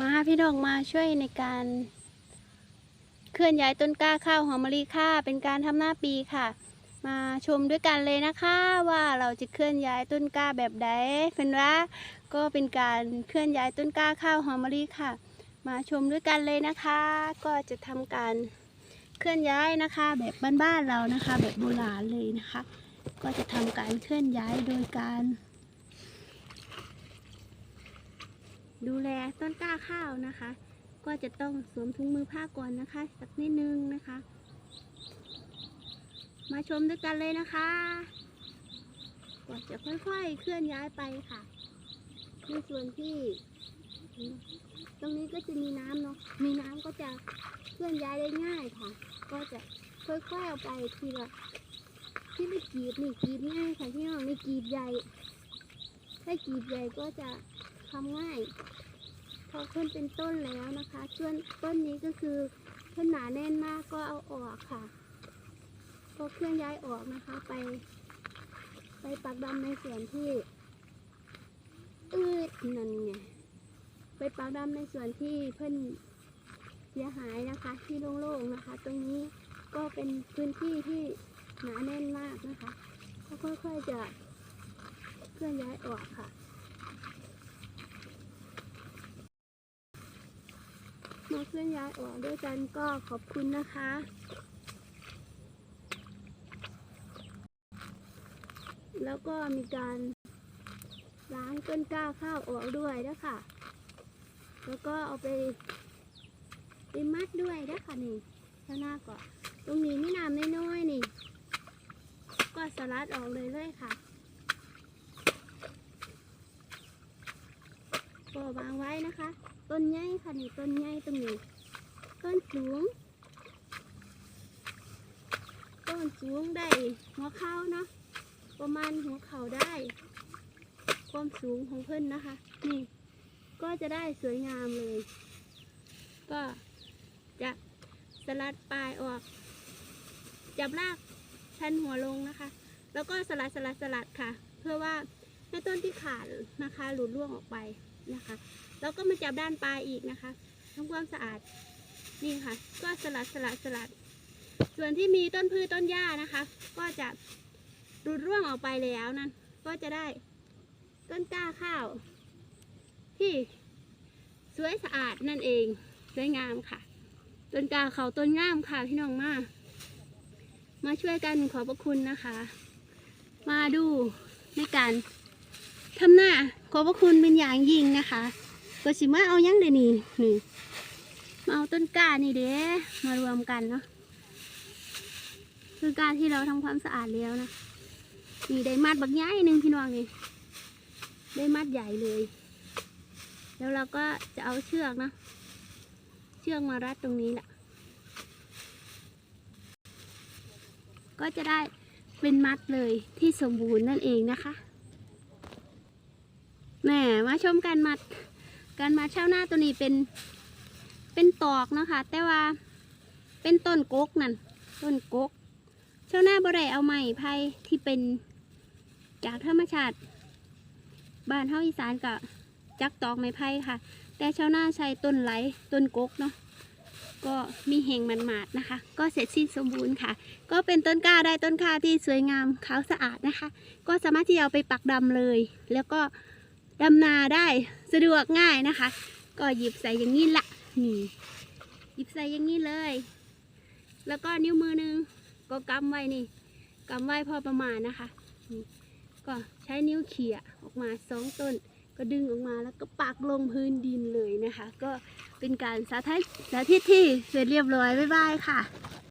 มาพี่น้องมาช่วยในการเคลื่อนย้ายต้นกล้าข้าวหอมมะลิค่ะ เป็นการทำหน้าปีค่ะ มาชมด้วยกันเลยนะคะว่าเราจะเคลื่อนย้ายต้นกล้าแบบใดเป็นว่าก็เป็นการเคลื่อนย้ายต้นกล้าข้าวหอมมะลิค่ะ มาชมด้วยกันเลยนะคะ ก็จะทำการเคลื่อนย้ายนะคะ แบบบ้านๆเรานะคะ แบบโบราณเลยนะคะ ก็จะทำการเคลื่อนย้ายโดยการ ดูแลต้นกล้าข้าวนะคะ ก็จะต้องสวมถุงมือผ้าก่อนนะคะ สักนิดนึงนะคะ มาชมด้วยกันเลยนะคะก่อนจะค่อยๆเคลื่อนย้ายไปค่ะในส่วนที่ ตรงนี้ก็จะมีน้ำเนาะมีน้ำก็จะเคลื่อนย้ายได้ง่ายค่ะ ก็จะค่อยๆเอาไปทีละที่ไม่กรีดนี่กรีดง่ายค่ะที่น้องนี่กรีดใหญ่ ถ้ากรีดใหญ่ก็จะ ทำง่าย พอขึ้นเป็นต้นแล้วนะคะส่วนต้นนี้ก็คือขึ้นหนาแน่นมากก็เอาออกค่ะพอเคลื่อนย้ายออกนะคะ ไป ไปปักดำในส่วนที่อืดนั่นไงไปปักดำในส่วนที่เพิ่นเสียหายนะคะ ที่โล่งๆนะคะ ตรงนี้ก็เป็นพื้นที่ที่หนาแน่นมากนะคะก็ค่อยๆจะเคลื่อนย้ายออกค่ะ มาเคลื่อนย้ายออกด้วยกันก็ขอบคุณนะคะ แล้วก็มีการล้างต้นกล้าข้าวออกด้วยนะคะ แล้วก็เอาไปไปมัดด้วยนะคะนี่ข้างหน้าก็ตรงนี้มีน้ำน้อยๆนี่ ก็สลัดออกเลยเลยค่ะ ก็วางไว้นะคะ ต้นใหญ่ค่ะนี่ต้นใหญ่ตรงนี้ต้นสูง ต้นสูงได้หัวเข่าเนาะประมาณหัวเข่าได้ ความสูงของเพิ่นนะคะ นี่ ก็จะได้สวยงามเลย ก็จะสลัดปลายออก จับรากชันหัวลงนะคะ แล้วก็สลัดสลัดสลัดค่ะ เพื่อว่าให้ต้นที่ขาดนะคะ หลุดร่วงออกไป นะคะ แล้วก็มาจับด้านปลายอีกนะคะทำความสะอาดนี่ค่ะ ก็สลัดสลัดสลัด ส่วนที่มีต้นพืชต้นหญ้านะคะ ก็จะหลุดร่วงออกไปแล้วนั่นก็จะได้ต้นกล้าข้าว ที่สวยสะอาดนั่นเองสวยงามค่ะ ต้นกล้าเขาต้นงามค่ะพี่น้องมามาช่วยกันขอบพระคุณนะคะ มาดูในการ ทำหน้าขอบพระคุณเป็นอย่างยิ่งนะคะก็สิมาเอายังเดนี่นี่มาเอาต้นกล้านี่เด้มารวมกันเนาะคือการที่เราทำความสะอาดแล้วนะนี่ได้มัดบักใหญ่หนึ่งพี่น้องนี่ได้มัดใหญ่เลย แล้วเราก็จะเอาเชือกนะเชือกมารัดตรงนี้แหละก็จะได้เป็นมัดเลยที่สมบูรณ์นั่นเองนะคะ แหมมาชมการมัดการมาเช่าหน้าตัวนี้เป็นเป็นตอกนะคะ แต่ว่าเป็นต้นกกนั่นต้นกกเช่าหน้าบ่ได้เอาไม้ไผ่ที่เป็นจากธรรมชาติ บ้านเฮาอีสานกับจักตอกไม้ไผ่ค่ะ แต่เช่าวนาใช้ต้นไหลต้นกกเนาะก็มีแห่งมันหมาดนะคะ ก็เสร็จสิ้นสมบูรณ์ค่ะ ก็เป็นต้นกล้าได้ต้นข้าที่สวยงามขาวสะอาดนะคะ ก็สามารถที่จะเอาไปปักดำเลย แล้วก็ ดำนาได้สะดวกง่ายนะคะ ก็หยิบใส่อย่างนี้ละนี่หยิบใส่อย่างนี้เลย แล้วก็นิ้วมือหนึงก็กำไว้นี่กำไว้พอประมาณนะคะนี่ก็ใช้นิ้วเขี่ยออกมาสองต้น ก็ดึงออกมาแล้วก็ปักลงพื้นดินเลยนะคะ ก็เป็นการสาธิตสาธิตที่เสร็จเรียบร้อยบ๊ายบายค่ะ